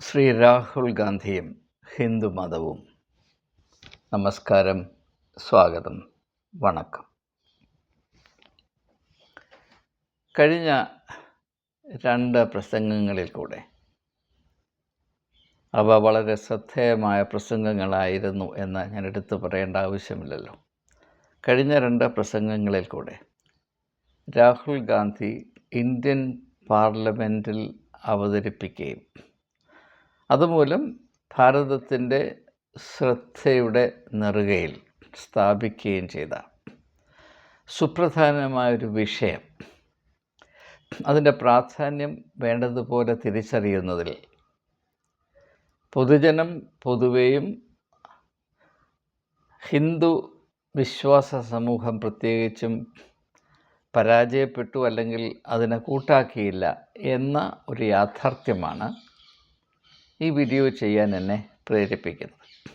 ശ്രീ രാഹുൽ ഗാന്ധിയും ഹിന്ദു മതവും. നമസ്കാരം സ്വാഗതം വണക്കം. കഴിഞ്ഞ രണ്ട് പ്രസംഗങ്ങളിൽ കൂടെ അവ വളരെ ശ്രദ്ധേയമായ പ്രസംഗങ്ങളായിരുന്നു എന്ന് ഞാൻ എടുത്തു പറയേണ്ട ആവശ്യമില്ലല്ലോ. കഴിഞ്ഞ രണ്ട് പ്രസംഗങ്ങളിൽ കൂടെ രാഹുൽ ഗാന്ധി ഇന്ത്യൻ പാർലമെന്റിൽ അവതരിപ്പിക്കുകയും അതുമൂലം ഭാരതത്തിന്റെ ശ്രദ്ധയുടെ നെറുകയിൽ സ്ഥാപിക്കുകയും ചെയ്ത സുപ്രധാനമായൊരു വിഷയം. അതിന്റെ പ്രാധാന്യം വേണ്ടതുപോലെ തിരിച്ചറിയുന്നതിൽ പൊതുജനം പൊതുവെയും ഹിന്ദു വിശ്വാസ സമൂഹം പ്രത്യേകിച്ചും പരാജയപ്പെട്ടു അല്ലെങ്കിൽ അതിനെ കൂട്ടാക്കിയില്ല എന്ന ഒരു യാഥാർത്ഥ്യമാണ് ഈ വീഡിയോ ചെയ്യാൻ എന്നെ പ്രേരിപ്പിക്കുന്നത്.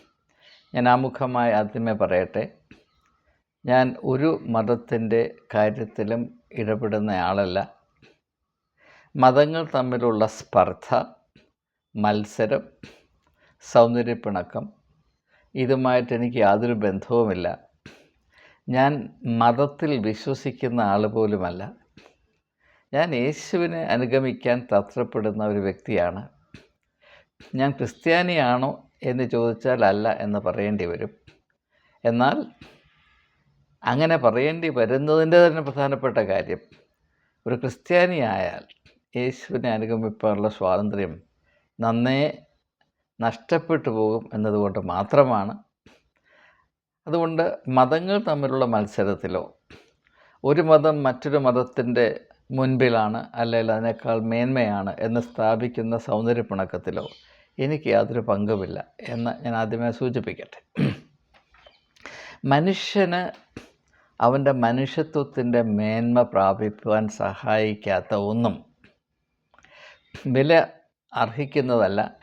ഞാൻ ആമുഖമായി ആദ്യമേ പറയട്ടെ ഞാൻ ഒരു മതത്തിന്റെ കാര്യത്തിലും ഇടപെടുന്ന ആളല്ല. മതങ്ങൾ തമ്മിലുള്ള സ്പർദ്ധ മത്സരം സൗന്ദര്യപ്പിണക്കം ഇതുമായിട്ട് എനിക്ക് യാതൊരു ബന്ധവുമില്ല. ഞാൻ മതത്തിൽ വിശ്വസിക്കുന്ന ആൾ പോലുമല്ല. ഞാൻ യേശുവിനെ അനുഗമിക്കാൻ തത്രപ്പെടുന്ന ഒരു വ്യക്തിയാണ്. ഞാൻ ക്രിസ്ത്യാനിയാണോ എന്ന് ചോദിച്ചാൽ അല്ല എന്ന് പറയേണ്ടി വരും. എന്നാൽ അങ്ങനെ പറയേണ്ടി വരുന്നതിന്റെ തന്നെ പ്രധാനപ്പെട്ട കാര്യം ഒരു ക്രിസ്ത്യാനിയായാൽ യേശുവിനെ അനുഗമിക്കാനുള്ള സ്വാതന്ത്ര്യം നന്നേ നഷ്ടപ്പെട്ടു പോകും എന്നതുകൊണ്ട് മാത്രമാണ്. അതുകൊണ്ട് മതങ്ങൾ തമ്മിലുള്ള മത്സരത്തിലോ ഒരു മതം മറ്റൊരു മതത്തിന്റെ മുൻപിലാണ് അല്ലെങ്കിൽ അതിനേക്കാൾ മേന്മയാണ് എന്ന് സ്ഥാപിക്കുന്ന സൗന്ദര്യപ്പിണക്കത്തിലോ എനിക്ക് യാതൊരു പങ്കുമില്ല എന്ന് ഞാൻ ആദ്യമേ സൂചിപ്പിക്കട്ടെ. മനുഷ്യന് അവന്റെ മനുഷ്യത്വത്തിന്റെ മേന്മ പ്രാപിക്കുവാൻ സഹായിക്കാത്ത ഒന്നും വില അർഹിക്കുന്നതല്ല.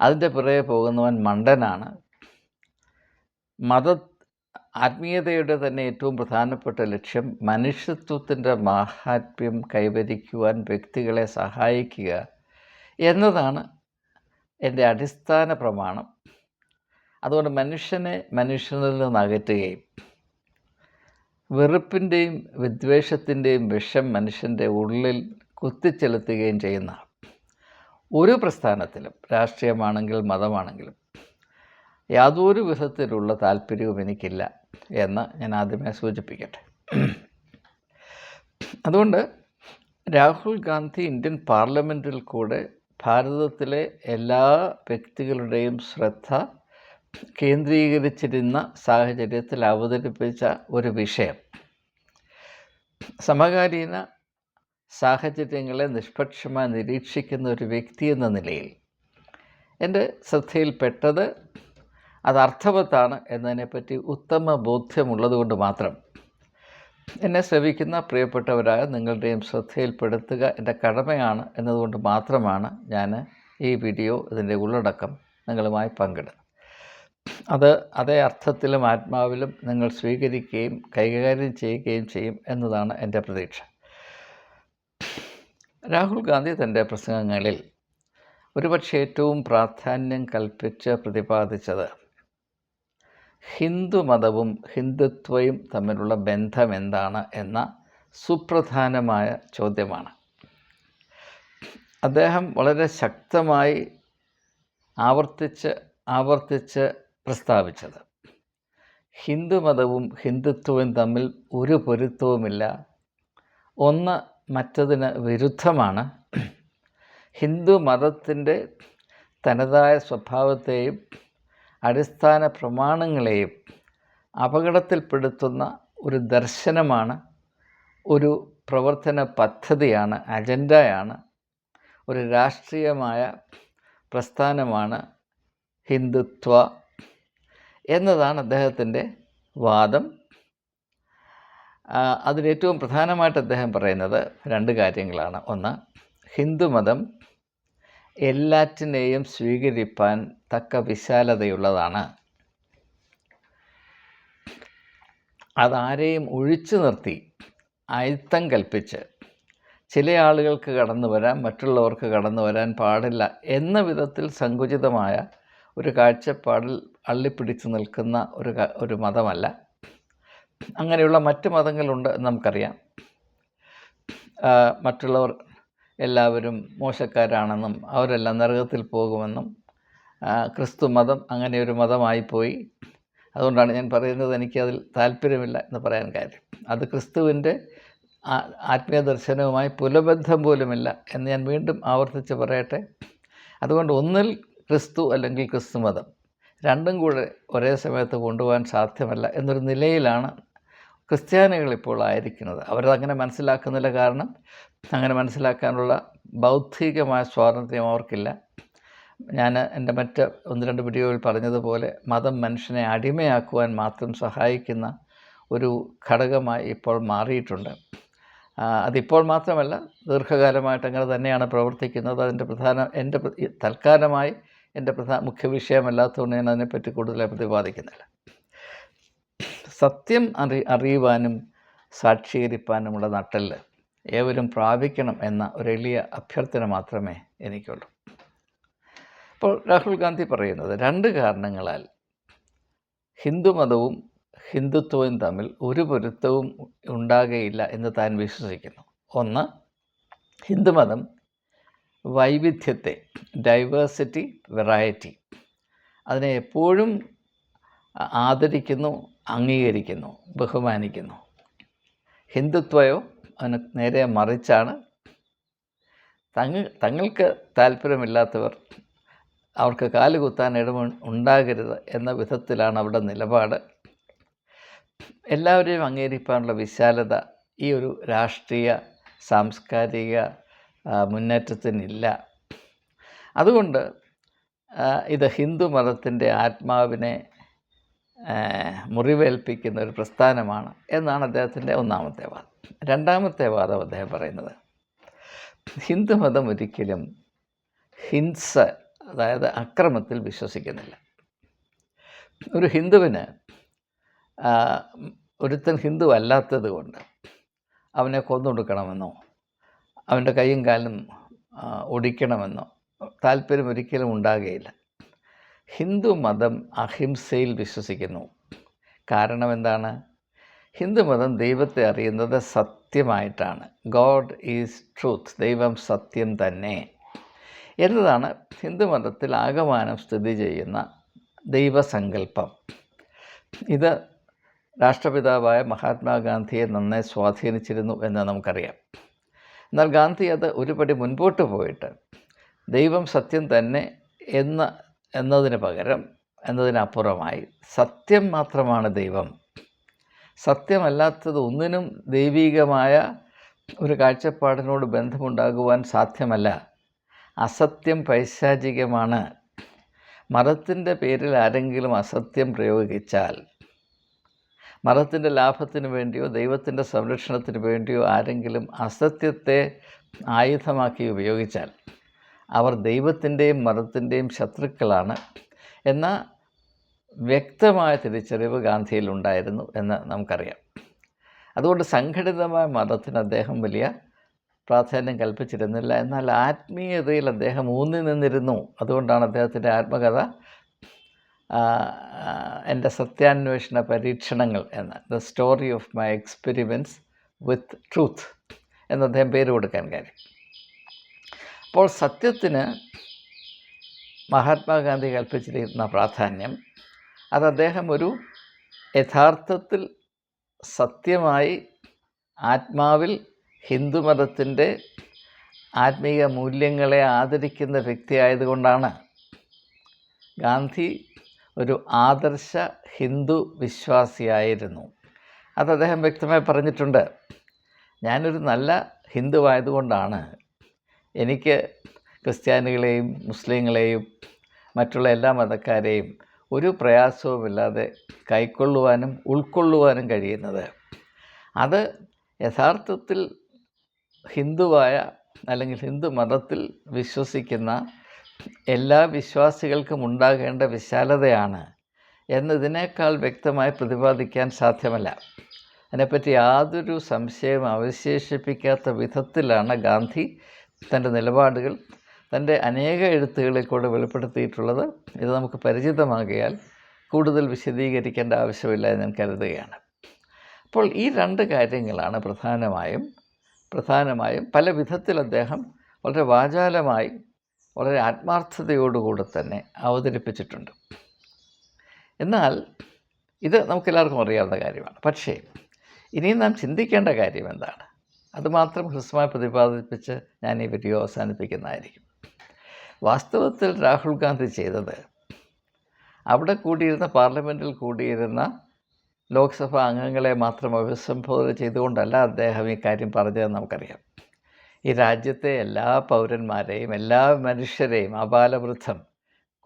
അതിന്റെ പിറകെ പോകുന്നവൻ മണ്ടനാണ്. മത ആത്മീയതയുടെ തന്നെ ഏറ്റവും പ്രധാനപ്പെട്ട ലക്ഷ്യം മനുഷ്യത്വത്തിന്റെ മാഹാത്മ്യം കൈവരിക്കുവാൻ വ്യക്തികളെ സഹായിക്കുക എന്നതാണ് എന്റെ അടിസ്ഥാന പ്രമാണം. അതുകൊണ്ട് മനുഷ്യനെ മനുഷ്യനിൽ നിന്ന് അകറ്റുകയും വെറുപ്പിന്റെയും വിദ്വേഷത്തിന്റെയും വിഷം മനുഷ്യന്റെ ഉള്ളിൽ കുത്തിച്ചെലുത്തുകയും ചെയ്യുന്ന ഒരു പ്രസ്ഥാനത്തിലും രാഷ്ട്രീയമാണെങ്കിലും മതമാണെങ്കിലും യാതൊരു വിധത്തിലുള്ള താല്പര്യവും എനിക്കില്ല എന്ന് ഞാൻ ആദ്യമേ സൂചിപ്പിക്കട്ടെ. അതുകൊണ്ട് രാഹുൽ ഗാന്ധി ഇന്ത്യൻ പാർലമെന്റിൽ കൂടെ ഭാരതത്തിലെ എല്ലാ വ്യക്തികളുടെയും ശ്രദ്ധ കേന്ദ്രീകരിച്ചിരുന്ന സാഹചര്യത്തിൽ അവതരിപ്പിച്ച ഒരു വിഷയം. സമകാലീന സാഹചര്യങ്ങളെ നിഷ്പക്ഷമായി നിരീക്ഷിക്കുന്ന ഒരു വ്യക്തി എന്ന നിലയിൽ എന്റെ ശ്രദ്ധയിൽപ്പെട്ടത് അത് അർത്ഥവത്താണ് എന്നതിനെപ്പറ്റി ഉത്തമ ബോധ്യമുള്ളതുകൊണ്ട് മാത്രം. എന്നെ ശ്രവിക്കുന്ന പ്രിയപ്പെട്ടവരായ നിങ്ങളുടെയും ശ്രദ്ധയിൽപ്പെടുത്തുക എന്റെ കടമയാണ് എന്നതുകൊണ്ട് മാത്രമാണ് ഞാൻ ഈ വീഡിയോ ഇതിന്റെ ഉള്ളടക്കം നിങ്ങളുമായി പങ്കിടുന്നത്. അത് അതേ അർത്ഥത്തിലും ആത്മാവിലും നിങ്ങൾ സ്വീകരിക്കുകയും കൈകാര്യം ചെയ്യുകയും ചെയ്യും എന്നതാണ് എന്റെ പ്രതീക്ഷ. രാഹുൽ ഗാന്ധി തന്റെ പ്രസംഗങ്ങളിൽ ഒരുപക്ഷെ ഏറ്റവും പ്രാധാന്യം കൽപ്പിച്ച് പ്രതിപാദിച്ചത് ഹിന്ദുമതവും ഹിന്ദുത്വയും തമ്മിലുള്ള ബന്ധം എന്താണ് എന്ന സുപ്രധാനമായ ചോദ്യമാണ്. അദ്ദേഹം വളരെ ശക്തമായി ആവർത്തിച്ച് ആവർത്തിച്ച് പ്രസ്താവിച്ചത്. ഹിന്ദുമതവും ഹിന്ദുത്വവും തമ്മിൽ ഒരു പൊരുത്തവുമില്ല. ഒന്ന് മറ്റതിന് വിരുദ്ധമാണ്. ഹിന്ദു മതത്തിന്റെ തനതായ സ്വഭാവത്തെയും അടിസ്ഥാന പ്രമാണങ്ങളെയും അപകടത്തിൽപ്പെടുത്തുന്ന ഒരു ദർശനമാണ് ഒരു പ്രവർത്തന പദ്ധതിയാണ് അജണ്ടയാണ് ഒരു രാഷ്ട്രീയമായ പ്രസ്ഥാനമാണ് ഹിന്ദുത്വ എന്നതാണ് അദ്ദേഹത്തിന്റെ വാദം. അതിലേറ്റവും പ്രധാനമായിട്ട് അദ്ദേഹം പറയുന്നത് രണ്ട് കാര്യങ്ങളാണ്. ഒന്ന് ഹിന്ദുമതം എല്ലാറ്റിനെയും സ്വീകരിപ്പാൻ തക്ക വിശാലതയുള്ളതാണ്. അതാരെയും ഒഴിച്ചു നിർത്തി അയിത്തം കൽപ്പിച്ച് ചില ആളുകൾക്ക് കടന്നു വരാൻ മറ്റുള്ളവർക്ക് കടന്നു വരാൻ പാടില്ല എന്ന വിധത്തിൽ സങ്കുചിതമായ ഒരു കാഴ്ചപ്പാടിൽ അള്ളിപ്പിടിച്ച് നിൽക്കുന്ന ഒരു ഒരു മതമല്ല. അങ്ങനെയുള്ള മറ്റ് മതങ്ങളുണ്ട് നമുക്കറിയാം. മറ്റുള്ളവർ എല്ലാവരും മോശക്കാരാണെന്നും അവരെല്ലാം നരകത്തിൽ പോകുമെന്നും ക്രിസ്തു മതം അങ്ങനെ ഒരു മതമായി പോയി. അതുകൊണ്ടാണ് ഞാൻ പറയുന്നത് എനിക്കതിൽ താല്പര്യമില്ല എന്ന് പറയാൻ കാര്യം. അത് ക്രിസ്തുവിന്റെ ആത്മീയ ദർശനവുമായി പുലബന്ധം പോലുമില്ല എന്ന് ഞാൻ വീണ്ടും ആവർത്തിച്ച് പറയട്ടെ. അതുകൊണ്ട് ഒന്നിൽ ക്രിസ്തു അല്ലെങ്കിൽ ക്രിസ്തു മതം രണ്ടും കൂടെ ഒരേ സമയത്ത് കൊണ്ടുപോകാൻ സാധ്യമല്ല എന്നൊരു നിലയിലാണ് ക്രിസ്ത്യാനികൾ ഇപ്പോൾ ആയിരിക്കുന്നത്. അവരതങ്ങനെ മനസ്സിലാക്കുന്നില്ല കാരണം അങ്ങനെ മനസ്സിലാക്കാനുള്ള ബൗദ്ധികമായ സ്വാതന്ത്ര്യം അവർക്കില്ല. ഞാൻ എന്റെ മറ്റ് ഒന്ന് രണ്ട് വീഡിയോയിൽ പറഞ്ഞതുപോലെ മതം മനുഷ്യനെ അടിമയാക്കുവാൻ മാത്രം സഹായിക്കുന്ന ഒരു ഘടകമായി ഇപ്പോൾ മാറിയിട്ടുണ്ട്. അതിപ്പോൾ മാത്രമല്ല ദീർഘകാലമായിട്ട് അങ്ങനെ തന്നെയാണ് പ്രവർത്തിക്കുന്നത്. അതിന്റെ പ്രധാന എന്റെ തൽക്കാലമായി എന്റെ പ്രധാന മുഖ്യ വിഷയമല്ലാത്തതുകൊണ്ട് ഞാൻ അതിനെപ്പറ്റി കൂടുതലായി പ്രതിപാദിക്കുന്നില്ല. സത്യം അറി അറിയുവാനും സാക്ഷീകരിപ്പാനുമുള്ള നട്ടൽ ഏവരും പ്രാപിക്കണം എന്ന ഒരു എളിയ അഭ്യർത്ഥന മാത്രമേ എനിക്കുള്ളൂ. ഇപ്പോൾ രാഹുൽ ഗാന്ധി പറയുന്നത് രണ്ട് കാരണങ്ങളാൽ ഹിന്ദുമതവും ഹിന്ദുത്വവും തമ്മിൽ ഒരു പൊരുത്തവും ഉണ്ടാകുകയില്ല എന്ന് താൻ വിശ്വസിക്കുന്നു. ഒന്ന് ഹിന്ദുമതം വൈവിധ്യത്തെ ഡൈവേഴ്സിറ്റി വെറൈറ്റി അതിനെ എപ്പോഴും ആദരിക്കുന്നു അംഗീകരിക്കുന്നു ബഹുമാനിക്കുന്നു. ഹിന്ദുത്വയോ അതിന് നേരെ മറിച്ചാണ്. തങ്ങൾ തങ്ങൾക്ക് താല്പര്യമില്ലാത്തവർ അവർക്ക് കാലുകുത്താൻ ഇടമ ഉണ്ടാകരുത് എന്ന വിധത്തിലാണ് അവിടെ നിലപാട്. എല്ലാവരെയും അംഗീകരിക്കാനുള്ള വിശാലത ഈ ഒരു രാഷ്ട്രീയ സാംസ്കാരിക മുന്നേറ്റത്തിനില്ല. അതുകൊണ്ട് ഇത് ഹിന്ദു മതത്തിന്റെ ആത്മാവിനെ മുറിവേൽപ്പിക്കുന്ന ഒരു പ്രസ്ഥാനമാണ് എന്നാണ് അദ്ദേഹത്തിന്റെ ഒന്നാമത്തെ വാദം. രണ്ടാമത്തെ വാദം അദ്ദേഹം പറയുന്നത് ഹിന്ദുമതം ഒരിക്കലും ഹിംസ അതായത് അക്രമത്തിൽ വിശ്വസിക്കുന്നില്ല. ഒരു ഹിന്ദുവിന് ഒരുത്തൻ ഹിന്ദു അല്ലാത്തത് കൊണ്ട് അവനെ കൊന്നൊടുക്കണമെന്നോ അവന്റെ കൈയും കാലും ഒടിക്കണമെന്നോ താല്പര്യം ഒരിക്കലും ഉണ്ടാകുകയില്ല. ഹിന്ദു മതം അഹിംസയിൽ വിശ്വസിക്കുന്നു. കാരണം എന്താണ്? ഹിന്ദു മതം ദൈവത്തെ അറിയുന്നത് സത്യമായിട്ടാണ്. ഗോഡ് ഈസ് ട്രൂത്ത് ദൈവം സത്യം തന്നെ. എന്നതാണ് ഹിന്ദുമതത്തിൽ ആകമാനം സ്ഥിതി ചെയ്യുന്ന ദൈവസങ്കല്പം. ഇത് രാഷ്ട്രപിതാവായ മഹാത്മാഗാന്ധിയെ നന്നായി സ്വാധീനിച്ചിരുന്നു എന്ന് നമുക്കറിയാം. എന്നാൽ ഗാന്ധി അത് ഒരുപടി മുൻപോട്ട് പോയിട്ട് ദൈവം സത്യം തന്നെ എന്ന എന്നതിന് പകരം എന്നതിനപ്പുറമായി സത്യം മാത്രമാണ് ദൈവം. സത്യമല്ലാത്തത് ഒന്നിനും ദൈവീകമായ ഒരു കാഴ്ചപ്പാടിനോട് ബന്ധമുണ്ടാകുവാൻ സാധ്യമല്ല. അസത്യം പൈശാചികമാണ്. മതത്തിന്റെ പേരിൽ ആരെങ്കിലും അസത്യം പ്രയോഗിച്ചാൽ മതത്തിന്റെ ലാഭത്തിന് വേണ്ടിയോ ദൈവത്തിന്റെ സംരക്ഷണത്തിന് വേണ്ടിയോ ആരെങ്കിലും അസത്യത്തെ ആയുധമാക്കി ഉപയോഗിച്ചാൽ അവർ ദൈവത്തിന്റെയും മതത്തിന്റെയും ശത്രുക്കളാണ് എന്ന വ്യക്തമായ തിരിച്ചറിവ് ഗാന്ധിയിലുണ്ടായിരുന്നു എന്ന് നമുക്കറിയാം. അതുകൊണ്ട് സംഘടിതമായ മതത്തിന് അദ്ദേഹം വലിയ പ്രാധാന്യം കൽപ്പിച്ചിരുന്നില്ല. എന്നാൽ ആത്മീയതയിൽ അദ്ദേഹം ഊന്നി നിന്നിരുന്നു. അതുകൊണ്ടാണ് അദ്ദേഹത്തിന്റെ ആത്മകഥ എന്റെ സത്യാന്വേഷണ പരീക്ഷണങ്ങൾ എന്ന the story of my experiments with truth എന്ന് അദ്ദേഹം പേര് കൊടുക്കാൻ കാര്യം. അപ്പോൾ സത്യത്തിന് മഹാത്മാഗാന്ധി കൽപ്പിച്ചിരിക്കുന്ന പ്രാധാന്യം അത് അദ്ദേഹം ഒരു യഥാർത്ഥത്തിൽ സത്യമായി ആത്മാവിൽ ഹിന്ദുമതത്തിന്റെ ആത്മീയ മൂല്യങ്ങളെ ആദരിക്കുന്ന വ്യക്തിയായതുകൊണ്ടാണ് ഗാന്ധി ഒരു ആദർശ ഹിന്ദു വിശ്വാസിയായിരുന്നു. അത് അദ്ദേഹം വ്യക്തമായി പറഞ്ഞിട്ടുണ്ട്. ഞാനൊരു നല്ല ഹിന്ദു ആയതുകൊണ്ടാണ് എനിക്ക് ക്രിസ്ത്യാനികളെയും മുസ്ലിങ്ങളെയും മറ്റുള്ള എല്ലാ മതക്കാരെയും ഒരു പ്രയാസവുമില്ലാതെ കൈക്കൊള്ളുവാനും ഉൾക്കൊള്ളുവാനും കഴിയുന്നത്. അത് യഥാർത്ഥത്തിൽ ഹിന്ദുവായ അല്ലെങ്കിൽ ഹിന്ദു മതത്തിൽ വിശ്വസിക്കുന്ന എല്ലാ വിശ്വാസികൾക്കും ഉണ്ടാകേണ്ട വിശാലതയാണ് എന്നതിനേക്കാൾ വ്യക്തമായി പ്രതിപാദിക്കാൻ സാധ്യമല്ല. അതിനെപ്പറ്റി യാതൊരു സംശയം അവശേഷിപ്പിക്കാത്ത വിധത്തിലാണ് ഗാന്ധി തന്റെ നിലപാടുകൾ തന്റെ അനേക എഴുത്തുകളിൽ കൂടെ വെളിപ്പെടുത്തിയിട്ടുള്ളത് ഇത് നമുക്ക് പരിചിതമാകിയാൽ കൂടുതൽ വിശദീകരിക്കേണ്ട ആവശ്യമില്ല എന്ന് ഞാൻ കരുതുകയാണ്. അപ്പോൾ ഈ രണ്ട് കാര്യങ്ങളാണ് പ്രധാനമായും പ്രധാനമായും പല വിധത്തിൽ അദ്ദേഹം വളരെ വാചാലമായി വളരെ ആത്മാർത്ഥതയോടുകൂടെ തന്നെ അവതരിപ്പിച്ചിട്ടുണ്ട്. എന്നാൽ ഇത് നമുക്കെല്ലാവർക്കും അറിയാവുന്ന കാര്യമാണ്. പക്ഷേ ഇനിയും നാം ചിന്തിക്കേണ്ട കാര്യം എന്താണ്? അതുമാത്രം ഹ്രസ്വമായി പ്രതിപാദിപ്പിച്ച് ഞാൻ ഈ വീഡിയോ അവസാനിപ്പിക്കുന്നതായിരിക്കും. വാസ്തവത്തിൽ രാഹുൽ ഗാന്ധി ചെയ്തത് അവിടെ കൂടിയിരുന്ന പാർലമെന്റിൽ കൂടിയിരുന്ന ലോക്സഭാ അംഗങ്ങളെ മാത്രം അഭിസംബോധന ചെയ്തുകൊണ്ടല്ല അദ്ദേഹം ഈ കാര്യം പറഞ്ഞതെന്ന് നമുക്കറിയാം. ഈ രാജ്യത്തെ എല്ലാ പൗരന്മാരെയും എല്ലാ മനുഷ്യരെയും അപാലവൃദ്ധം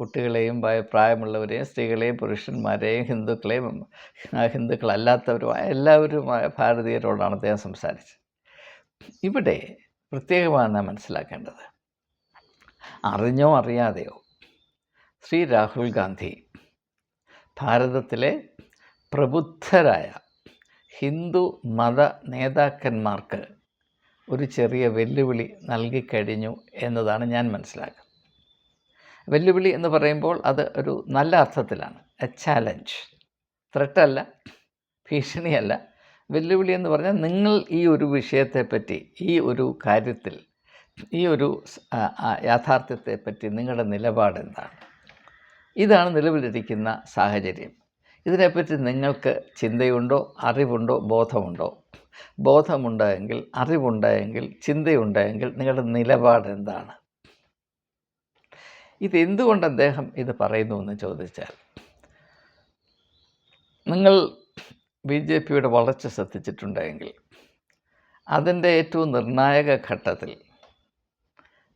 കുട്ടികളെയും പ്രായമുള്ളവരെയും സ്ത്രീകളെയും പുരുഷന്മാരെയും ഹിന്ദുക്കളെയും ഹിന്ദുക്കളല്ലാത്തവരുമായ എല്ലാവരുമായ ഭാരതീയരോടാണ് അദ്ദേഹം സംസാരിച്ചത്. ഇവിടെ പ്രത്യേകമാണ് നാം മനസ്സിലാക്കേണ്ടത്. അറിഞ്ഞോ അറിയാതെയോ ശ്രീ രാഹുൽ ഗാന്ധി ഭാരതത്തിലെ പ്രബുദ്ധരായ ഹിന്ദു മത നേതാക്കന്മാർക്ക് ഒരു ചെറിയ വെല്ലുവിളി നൽകിക്കഴിഞ്ഞു എന്നതാണ് ഞാൻ മനസ്സിലാക്കുന്നത്. വെല്ലുവിളി എന്ന് പറയുമ്പോൾ അത് ഒരു നല്ല അർത്ഥത്തിലാണ്. എ ചാലഞ്ച് ത്രെട്ടല്ല ഭീഷണിയല്ല. വെല്ലുവിളി എന്ന് പറഞ്ഞാൽ നിങ്ങൾ ഈ ഒരു വിഷയത്തെപ്പറ്റി ഈ ഒരു കാര്യത്തിൽ ഈ ഒരു യാഥാർത്ഥ്യത്തെപ്പറ്റി നിങ്ങളുടെ നിലപാട് എന്താണ്? ഇതാണ് നിലവിലിരിക്കുന്ന സാഹചര്യം. ഇതിനെപ്പറ്റി നിങ്ങൾക്ക് ചിന്തയുണ്ടോ അറിവുണ്ടോ ബോധമുണ്ടോ? ബോധമുണ്ടായെങ്കിൽ അറിവുണ്ടായെങ്കിൽ ചിന്തയുണ്ടായെങ്കിൽ നിങ്ങളുടെ നിലപാട് എന്താണ്? ഇതെന്തുകൊണ്ട് അദ്ദേഹം ഇത് പറയുന്നു എന്ന് ചോദിച്ചാൽ നിങ്ങൾ ബി ജെ പിയുടെ വളർച്ച ശ്രദ്ധിച്ചിട്ടുണ്ടെങ്കിൽ അതിന്റെ ഏറ്റവും നിർണായക ഘട്ടത്തിൽ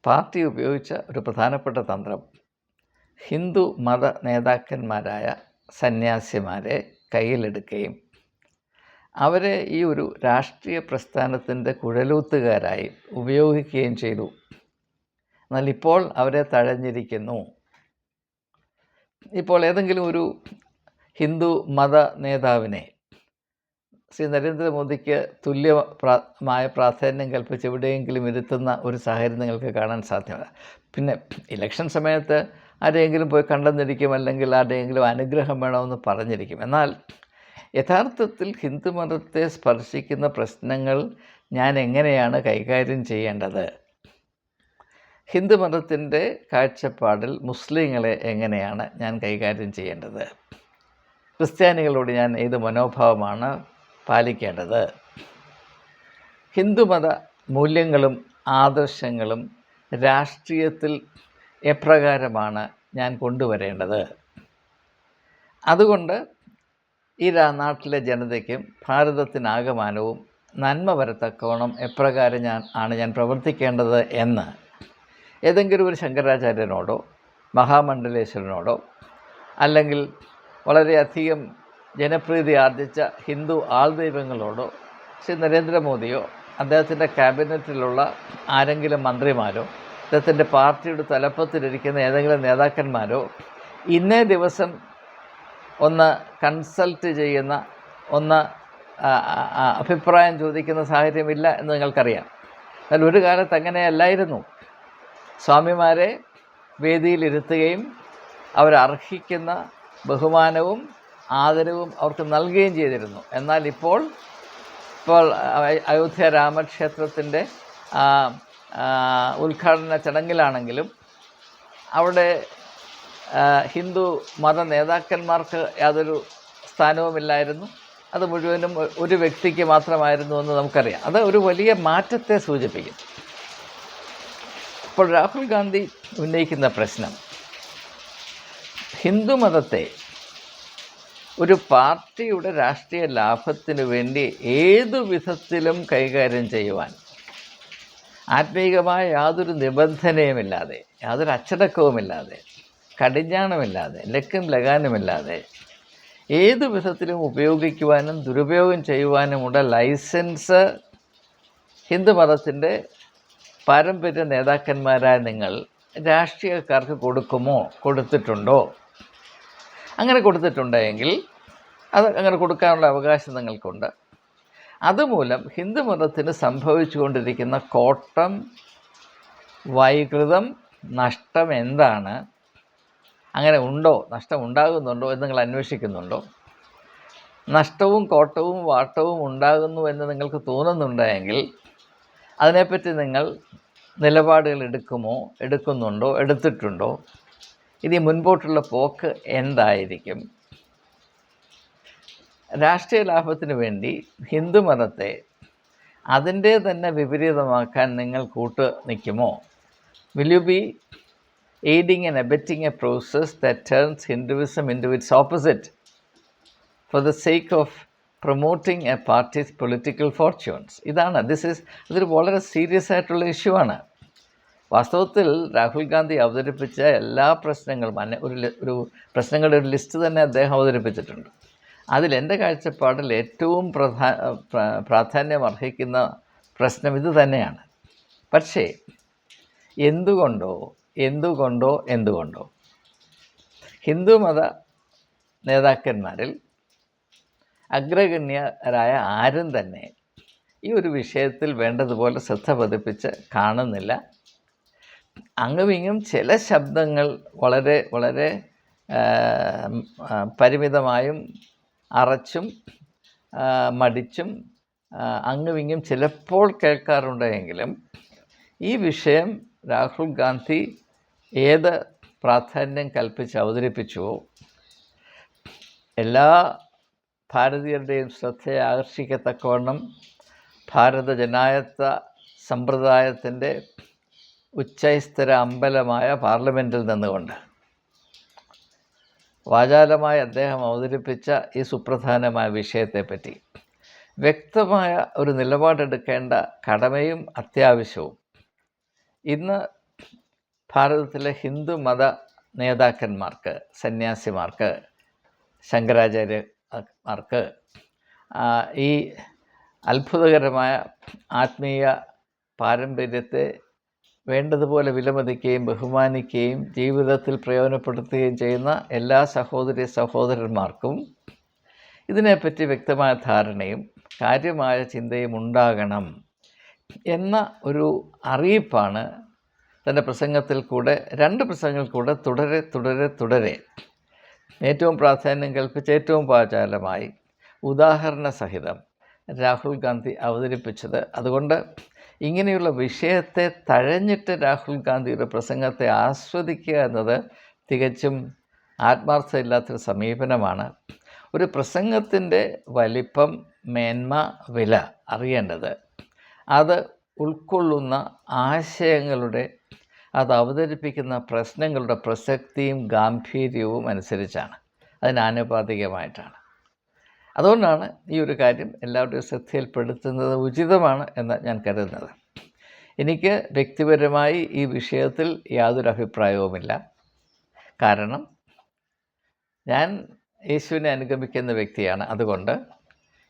പാർട്ടി ഉപയോഗിച്ച ഒരു പ്രധാനപ്പെട്ട തന്ത്രം ഹിന്ദു മത നേതാക്കന്മാരായ സന്യാസിമാരെ കയ്യിലെടുക്കുകയും അവരെ ഈ ഒരു രാഷ്ട്രീയ പ്രസ്ഥാനത്തിന്റെ കുഴലൂത്തുകാരായി ഉപയോഗിക്കുകയും ചെയ്തു. എന്നാൽ ഇപ്പോൾ അവരെ തഴഞ്ഞിരിക്കുന്നു. ഇപ്പോൾ ഏതെങ്കിലും ഒരു ഹിന്ദു മത നേതാവിനെ ശ്രീ നരേന്ദ്രമോദിക്ക് തുല്യമായ പ്രാധാന്യം കൽപ്പിച്ച് എവിടെയെങ്കിലും ഇരുത്തുന്ന ഒരു സാഹചര്യം നിങ്ങൾക്ക് കാണാൻ സാധ്യമല്ല. പിന്നെ ഇലക്ഷൻ സമയത്ത് ആരെയെങ്കിലും പോയി കണ്ടെന്നിരിക്കും അല്ലെങ്കിൽ ആരുടെയെങ്കിലും അനുഗ്രഹം വേണമെന്ന് പറഞ്ഞിരിക്കും. എന്നാൽ യഥാർത്ഥത്തിൽ ഹിന്ദുമതത്തെ സ്പർശിക്കുന്ന പ്രശ്നങ്ങൾ ഞാൻ എങ്ങനെയാണ് കൈകാര്യം ചെയ്യേണ്ടത്? ഹിന്ദുമതത്തിന്റെ കാഴ്ചപ്പാടിൽ മുസ്ലിങ്ങളെ എങ്ങനെയാണ് ഞാൻ കൈകാര്യം ചെയ്യേണ്ടത്? ക്രിസ്ത്യാനികളോട് ഞാൻ ഏത് മനോഭാവമാണ് പാലിക്കേണ്ടത്. ഹിന്ദുമത മൂല്യങ്ങളും ആദർശങ്ങളും രാഷ്ട്രീയത്തിൽ എപ്രകാരമാണ് ഞാൻ കൊണ്ടുവരേണ്ടത്. അതുകൊണ്ട് ഈ നാട്ടിലെ ജനതയ്ക്കും ഭാരതത്തിനാകമാനവും നന്മ വരത്തക്കോണം എപ്രകാരം ഞാൻ ആണ് ഞാൻ പ്രവർത്തിക്കേണ്ടത് എന്ന് ഏതെങ്കിലും ഒരു ശങ്കരാചാര്യനോടോ മഹാമണ്ഡലേശ്വരനോടോ അല്ലെങ്കിൽ വളരെയധികം ജനപ്രീതി ആർജിച്ച ഹിന്ദു ആൾദൈവങ്ങളോടോ ശ്രീ നരേന്ദ്രമോദിയോ അദ്ദേഹത്തിന്റെ ക്യാബിനറ്റിലുള്ള ആരെങ്കിലും മന്ത്രിമാരോ അദ്ദേഹത്തിന്റെ പാർട്ടിയുടെ തലപ്പത്തിലിരിക്കുന്ന ഏതെങ്കിലും നേതാക്കന്മാരോ ഇന്നേ ദിവസം ഒന്ന് കൺസൾട്ട് ചെയ്യുന്ന ഒന്ന് അഭിപ്രായം ചോദിക്കുന്ന സാഹചര്യമില്ല എന്ന് നിങ്ങൾക്കറിയാം. എന്നാൽ ഒരു കാലത്ത് അങ്ങനെയല്ലായിരുന്നു. സ്വാമിമാരെ വേദിയിലിരുത്തുകയും അവരർഹിക്കുന്ന ബഹുമാനവും ആദരവും അവർക്ക് നൽകുകയും ചെയ്തിരുന്നു. എന്നാൽ ഇപ്പോൾ ഇപ്പോൾ അയോധ്യ രാമക്ഷേത്രത്തിന്റെ ഉദ്ഘാടന ചടങ്ങിലാണെങ്കിലും അവിടെ ഹിന്ദു മത നേതാക്കന്മാർക്ക് യാതൊരു സ്ഥാനവുമില്ലായിരുന്നു. അത് മുഴുവനും ഒരു വ്യക്തിക്ക് മാത്രമായിരുന്നു എന്ന് നമുക്കറിയാം. അത് ഒരു വലിയ മാറ്റത്തെ സൂചിപ്പിക്കും. ഇപ്പോൾ രാഹുൽ ഗാന്ധി ഉന്നയിക്കുന്ന പ്രശ്നം ഹിന്ദുമതത്തെ ഒരു പാർട്ടിയുടെ രാഷ്ട്രീയ ലാഭത്തിനു വേണ്ടി ഏതു വിധത്തിലും കൈകാര്യം ചെയ്യുവാൻ. ആത്മീകമായ യാതൊരു നിബന്ധനയുമില്ലാതെ യാതൊരു അച്ചടക്കവുമില്ലാതെ കടിഞ്ഞാണമില്ലാതെ ലക്കും ലഗാനുമില്ലാതെ ഏത് വിധത്തിലും ഉപയോഗിക്കുവാനും ദുരുപയോഗം ചെയ്യുവാനുമുള്ള ലൈസൻസ് ഹിന്ദു ഹിന്ദുമതത്തിന്റെ പാരമ്പര്യ നേതാക്കന്മാരായ നിങ്ങൾ രാഷ്ട്രീയക്കാർക്ക് കൊടുക്കുമോ കൊടുത്തിട്ടുണ്ടോ? അങ്ങനെ കൊടുത്തിട്ടുണ്ടെങ്കിൽ അത് അങ്ങനെ കൊടുക്കാനുള്ള അവകാശം നിങ്ങൾക്കുണ്ട്. അതുമൂലം ഹിന്ദുമതത്തിന് സംഭവിച്ചുകൊണ്ടിരിക്കുന്ന കോട്ടം വൈകൃതം നഷ്ടം എന്താണ് അങ്ങനെ ഉണ്ടോ നഷ്ടം ഉണ്ടാകുന്നുണ്ടോ എന്ന് നിങ്ങൾ അന്വേഷിക്കുന്നുണ്ടോ? നഷ്ടവും കോട്ടവും വാട്ടവും ഉണ്ടാകുന്നു എന്ന് നിങ്ങൾക്ക് തോന്നുന്നുണ്ടെങ്കിൽ അതിനെപ്പറ്റി നിങ്ങൾ നിലപാടുകൾ എടുക്കുമോ എടുക്കുന്നുണ്ടോ എടുത്തിട്ടുണ്ടോ? ഇനി മുൻപോട്ടുള്ള പോക്ക് എന്തായിരിക്കും? രാഷ്ട്രീയ ലാഭത്തിന് വേണ്ടി ഹിന്ദുമതത്തെ അതിന്റെ തന്നെ വിപരീതമാക്കാൻ നിങ്ങൾ കൂട്ട് നിൽക്കുമോ? Will you be aiding and abetting a process that Hinduism into its opposite for the sake of promoting a party's political fortunes ഇതാണ് ദിസ് ഈസ് ഇതൊരു വളരെ സീരിയസ് ആയിട്ടുള്ള ഇഷ്യൂ ആണ്. വാസ്തവത്തിൽ രാഹുൽ ഗാന്ധി അവതരിപ്പിച്ച എല്ലാ പ്രശ്നങ്ങളും അന്നെ ഒരു ഒരു പ്രശ്നങ്ങളുടെ ഒരു ലിസ്റ്റ് തന്നെ അദ്ദേഹം അവതരിപ്പിച്ചിട്ടുണ്ട്. അതിൽ എന്റെ കാഴ്ചപ്പാടിൽ ഏറ്റവും പ്രധാ പ്രാധാന്യം അർഹിക്കുന്ന പ്രശ്നം ഇത് തന്നെയാണ്. പക്ഷേ എന്തുകൊണ്ടോ എന്തുകൊണ്ടോ എന്തുകൊണ്ടോ ഹിന്ദുമത നേതാക്കന്മാരിൽ അഗ്രഗണ്യരായ ആരും തന്നെ ഈ ഒരു വിഷയത്തിൽ വേണ്ടതുപോലെ ശ്രദ്ധ പതിപ്പിച്ച് കാണുന്നില്ല. അങ്ങുമിങ്ങും ചില ശബ്ദങ്ങൾ വളരെ വളരെ പരിമിതമായും അറച്ചും മടിച്ചും അങ്ങുമിങ്ങും ചിലപ്പോൾ കേൾക്കാറുണ്ടെങ്കിലും ഈ വിഷയം രാഹുൽ ഗാന്ധി ഏത് പ്രാധാന്യം കൽപ്പിച്ച് അവതരിപ്പിച്ചുവോ എല്ലാ ഭാരതീയരുടെയും ശ്രദ്ധയെ ആകർഷിക്കത്തക്കവണ്ണം ഭാരത ജനായത്ത സമ്പ്രദായത്തിന്റെ ഉച്ചസ്ഥര അമ്പലമായ പാർലമെന്റിൽ നിന്നുകൊണ്ട് വാചാലമായി അദ്ദേഹം അവതരിപ്പിച്ച ഈ സുപ്രധാനമായ വിഷയത്തെപ്പറ്റി വ്യക്തമായ ഒരു നിലപാടെടുക്കേണ്ട കടമയും അത്യാവശ്യവും. ഇന്ന് ഭാരതത്തിലെ ഹിന്ദു മത നേതാക്കന്മാർക്ക് സന്യാസിമാർക്ക് ശങ്കരാചാര്യമാർക്ക് ഈ അത്ഭുതകരമായ ആത്മീയ പാരമ്പര്യത്തെ വേണ്ടതുപോലെ വിലമതിക്കുകയും ബഹുമാനിക്കുകയും ജീവിതത്തിൽ പ്രയോജനപ്പെടുത്തുകയും ചെയ്യുന്ന എല്ലാ സഹോദരി സഹോദരന്മാർക്കും ഇതിനെപ്പറ്റി വ്യക്തമായ ധാരണയും കാര്യമായ ചിന്തയും ഉണ്ടാകണം എന്ന ഒരു അറിയിപ്പാണ് തന്റെ പ്രസംഗത്തിൽ കൂടെ രണ്ട് പ്രസംഗങ്ങൾ കൂടെ തുടരെ തുടരെ തുടരെ. ഏറ്റവും പ്രാധാന്യം കൽപ്പിച്ച ഏറ്റവും പാചാലമായി ഉദാഹരണ സഹിതം രാഹുൽ ഗാന്ധി അവതരിപ്പിച്ചത്. അതുകൊണ്ട് ഇങ്ങനെയുള്ള വിഷയത്തെ തഴഞ്ഞിട്ട് രാഹുൽ ഗാന്ധിയുടെ പ്രസംഗത്തെ ആസ്വദിക്കുക എന്നത് തികച്ചും ആത്മാർത്ഥമില്ലാത്തൊരു സമീപനമാണ്. ഒരു പ്രസംഗത്തിന്റെ വലിപ്പം മേന്മ വില അറിയേണ്ടത്. അത് ഉൾക്കൊള്ളുന്ന ആശയങ്ങളുടെ അത് അവതരിപ്പിക്കുന്ന പ്രശ്നങ്ങളുടെ പ്രസക്തിയും ഗാംഭീര്യവും അനുസരിച്ചാണ്. അതിനാനുപാതികമായിട്ടാണ് അതുകൊണ്ടാണ് ഈ ഒരു കാര്യം എല്ലാവരുടെയും ശ്രദ്ധയിൽപ്പെടുത്തുന്നത് ഉചിതമാണ് എന്ന് ഞാൻ കരുതുന്നത്. എനിക്ക് വ്യക്തിപരമായി ഈ വിഷയത്തിൽ യാതൊരു അഭിപ്രായവുമില്ല. കാരണം ഞാൻ യേശുവിനെ അനുഗമിക്കുന്ന വ്യക്തിയാണ്. അതുകൊണ്ട്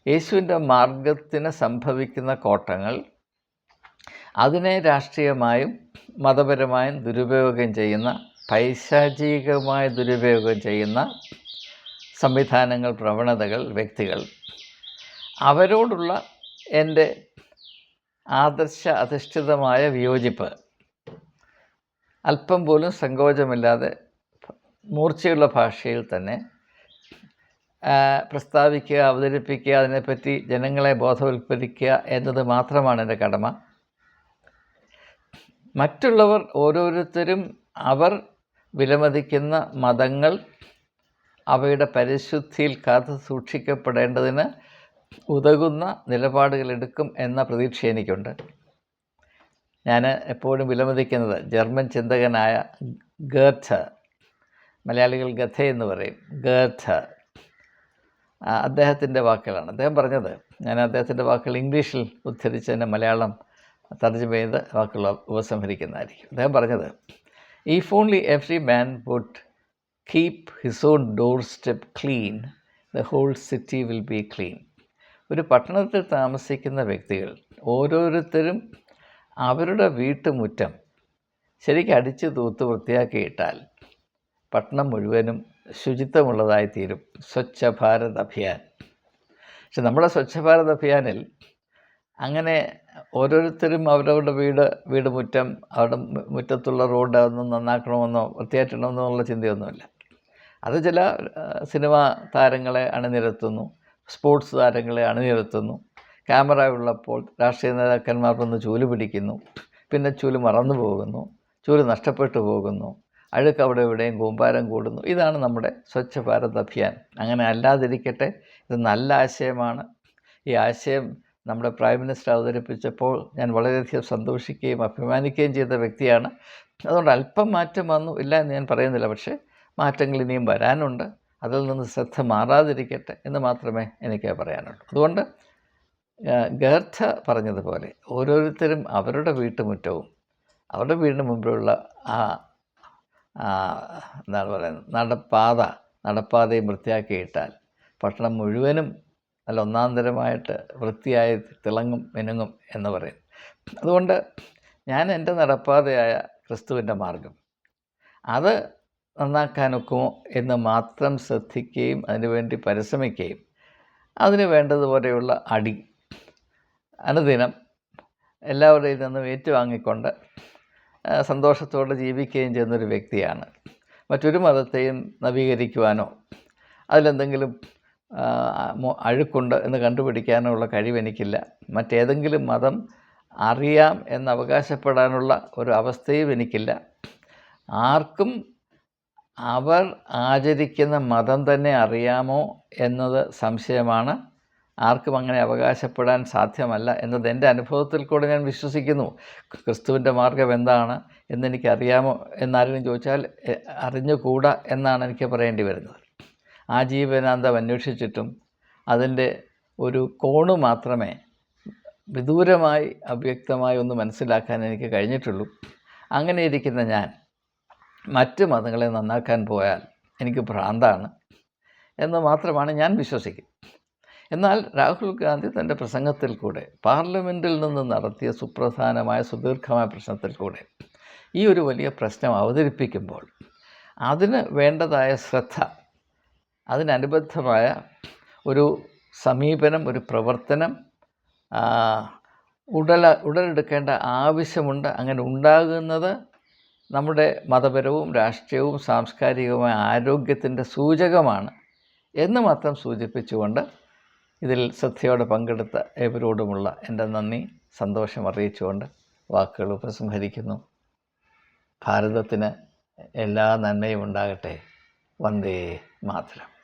യേശുവിന്റെ മാർഗത്തിന് സംഭവിക്കുന്ന കോട്ടങ്ങൾ അതിനെ രാഷ്ട്രീയമായും മതപരമായും ദുരുപയോഗം ചെയ്യുന്ന പൈശാചികമായ ദുരുപയോഗം ചെയ്യുന്ന സംവിധാനങ്ങൾ പ്രവണതകൾ വ്യക്തികൾ. അവരോടുള്ള എന്റെ ആദർശ അധിഷ്ഠിതമായ വിയോജിപ്പ്. അല്പം പോലും സങ്കോചമില്ലാതെ മൂർച്ചയുള്ള ഭാഷയിൽ തന്നെ പ്രസ്താവിക്കുക അവതരിപ്പിക്കുക അതിനെപ്പറ്റി ജനങ്ങളെ ബോധവൽക്കരിക്കുക എന്നത് മാത്രമാണ് എന്റെ കടമ. മറ്റുള്ളവർ ഓരോരുത്തരും അവർ വിലമതിക്കുന്ന മതങ്ങൾ അവയുടെ പരിശുദ്ധിയിൽ കാത്തു സൂക്ഷിക്കപ്പെടേണ്ടതിന് ഉതകുന്ന നിലപാടുകൾ എടുക്കും എന്ന പ്രതീക്ഷ എനിക്കുണ്ട്. ഞാൻ എപ്പോഴും വിലമതിക്കുന്നത് ജർമ്മൻ ചിന്തകനായ ഗേർഥ മലയാളികൾ ഗഥ എന്ന് പറയും. ഗേർഥ. അദ്ദേഹത്തിന്റെ വാക്കുകളാണ്. അദ്ദേഹം പറഞ്ഞത് ഞാൻ അദ്ദേഹത്തിന്റെ വാക്കുകൾ ഇംഗ്ലീഷിൽ ഉദ്ധരിച്ച് തന്നെ മലയാളം തർജമ ചെയ്ത് വാക്കുകൾ ഉപസംഹരിക്കുന്നതായിരിക്കും. അദ്ദേഹം പറഞ്ഞത് if only every man would keep his own doorstep clean the whole city will be clean ഒരു പട്ടണത്തിൽ താമസിക്കുന്ന വ്യക്തികൾ ഓരോരുത്തരും അവരുടെ വീട്ടുമുറ്റം ശരിക്കും അടിച്ച് തൂത്ത് വൃത്തിയാക്കിയിട്ടാൽ പട്ടണം മുഴുവനും ശുചിത്വമുള്ളതായി തീരും സ്വച്ഛ ഭാരത് അഭിയാൻ. പക്ഷെ നമ്മുടെ സ്വച്ഛ ഭാരത് അഭിയാനിൽ അങ്ങനെ ഓരോരുത്തരും അവരവരുടെ വീട് വീട് മുറ്റം അവരുടെ മുറ്റത്തുള്ള റോഡ് അതൊന്നും നന്നാക്കണമെന്നോ വൃത്തിയാറ്റണമെന്നോ ഉള്ള ചിന്തയൊന്നുമില്ല. അത് ചില സിനിമാ താരങ്ങളെ അണിനിരത്തുന്നു. സ്പോർട്സ് താരങ്ങളെ അണിനിരത്തുന്നു. ക്യാമറ ഉള്ളപ്പോൾ രാഷ്ട്രീയ നേതാക്കന്മാർ വന്ന് ചൂൽ പിടിക്കുന്നു. പിന്നെ ചൂൽ മറന്നു പോകുന്നു. ചൂൽ നഷ്ടപ്പെട്ടു പോകുന്നു. അഴുക്ക് അവിടെ ഇവിടെയും കൂമ്പാരം കൂടുന്നു. ഇതാണ് നമ്മുടെ സ്വച്ഛ ഭാരത് അഭിയാൻ. അങ്ങനെ അല്ലാതിരിക്കട്ടെ. ഇത് നല്ല ആശയമാണ്. ഈ ആശയം നമ്മുടെ പ്രൈം മിനിസ്റ്റർ അവതരിപ്പിച്ചപ്പോൾ ഞാൻ വളരെയധികം സന്തോഷിക്കുകയും അഭിമാനിക്കുകയും ചെയ്ത വ്യക്തിയാണ്. അതുകൊണ്ട് അല്പം മാറ്റം വന്നു. ഇല്ല എന്ന് ഞാൻ പറയുന്നില്ല. പക്ഷേ മാറ്റങ്ങൾ ഇനിയും വരാനുണ്ട്. അതിൽ നിന്ന് ശ്രദ്ധ മാറാതിരിക്കട്ടെ എന്ന് മാത്രമേ എനിക്ക് പറയാനുള്ളൂ. അതുകൊണ്ട് ഗർഥ പറഞ്ഞതുപോലെ ഓരോരുത്തരും അവരുടെ വീട്ടുമുറ്റവും അവരുടെ വീടിന് മുമ്പിലുള്ള ആ എന്താണ് പറയുന്നത് നടപ്പാത നടപ്പാതയും വൃത്തിയാക്കിയിട്ടാൽ പട്ടണം മുഴുവനും നല്ല ഒന്നാന്തരമായിട്ട് വൃത്തിയായി തിളങ്ങും മിനുങ്ങും എന്ന് പറയും അതുകൊണ്ട് ഞാൻ എന്റെ നടപ്പാതയായ ക്രിസ്തുവിന്റെ മാർഗം അത് നന്നാക്കാനൊക്കുമോ എന്ന് മാത്രം ശ്രദ്ധിക്കുകയും അതിനുവേണ്ടി പരിശ്രമിക്കുകയും. അതിന് വേണ്ടതുപോലെയുള്ള അടി അനുദിനം എല്ലാവരുടെയിൽ നിന്നും ഏറ്റുവാങ്ങിക്കൊണ്ട് സന്തോഷത്തോടെ ജീവിക്കുകയും ചെയ്യുന്നൊരു വ്യക്തിയാണ്. മറ്റൊരു മതത്തെയും നവീകരിക്കുവാനോ അതിലെന്തെങ്കിലും അഴുക്കുണ്ട് എന്ന് കണ്ടുപിടിക്കാനോ ഉള്ള കഴിവ് എനിക്കില്ല മറ്റേതെങ്കിലും മതം അറിയാം എന്ന് അവകാശപ്പെടാനുള്ള ഒരു അവസ്ഥയും എനിക്കില്ല ആർക്കും അവർ ആചരിക്കുന്ന മതം തന്നെ അറിയാമോ എന്നത് സംശയമാണ്. ആർക്കും അങ്ങനെ അവകാശപ്പെടാൻ സാധ്യമല്ല എന്നത് എന്റെ അനുഭവത്തിൽ കൂടെ ഞാൻ വിശ്വസിക്കുന്നു. ക്രിസ്തുവിന്റെ മാർഗം എന്താണ് എന്നെനിക്കറിയാമോ എന്നാരെങ്കിലും ചോദിച്ചാൽ അറിഞ്ഞുകൂടാ എന്നാണ് എനിക്ക് പറയേണ്ടി വരുന്നത്. ആ ജീവനാന്തം അന്വേഷിച്ചിട്ടും അതിന്റെ ഒരു കോണ് മാത്രമേ വിദൂരമായി അവ്യക്തമായി ഒന്ന് മനസ്സിലാക്കാൻ എനിക്ക് കഴിഞ്ഞിട്ടുള്ളൂ. അങ്ങനെ ഇരിക്കുന്ന ഞാൻ മറ്റ് മതങ്ങളെ നന്നാക്കാൻ പോയാൽ എനിക്ക് ഭ്രാന്താണ് എന്ന് മാത്രമാണ് ഞാൻ വിശ്വസിക്കുന്നത്. എന്നാൽ രാഹുൽ ഗാന്ധി തന്റെ പ്രസംഗത്തിൽ കൂടെ പാർലമെന്റിൽ നിന്ന് നടത്തിയ സുപ്രധാനമായ സുദീർഘമായ പ്രശ്നത്തിൽ കൂടെ ഈ ഒരു വലിയ പ്രശ്നം അവതരിപ്പിക്കുമ്പോൾ അതിന് വേണ്ടതായ ശ്രദ്ധ അതിനനുബദ്ധമായ ഒരു സമീപനം ഒരു പ്രവർത്തനം ഉടല ഉടലെടുക്കേണ്ട ആവശ്യമുണ്ട്. അങ്ങനെ ഉണ്ടാകുന്നത് നമ്മുടെ മതപരവും രാഷ്ട്രീയവും സാംസ്കാരികവുമായ ആരോഗ്യത്തിന്റെ സൂചകമാണ് എന്ന് മാത്രം സൂചിപ്പിച്ചുകൊണ്ട് ഇതിൽ ശ്രദ്ധയോടെ പങ്കെടുത്ത ഏവരോടുമുള്ള എന്റെ നന്ദി സന്തോഷം അറിയിച്ചുകൊണ്ട് വാക്കുകൾ ഉപസംഹരിക്കുന്നു. ഭാരതത്തിന് എല്ലാ നന്മയും ഉണ്ടാകട്ടെ. വന്ദേ മാതരം.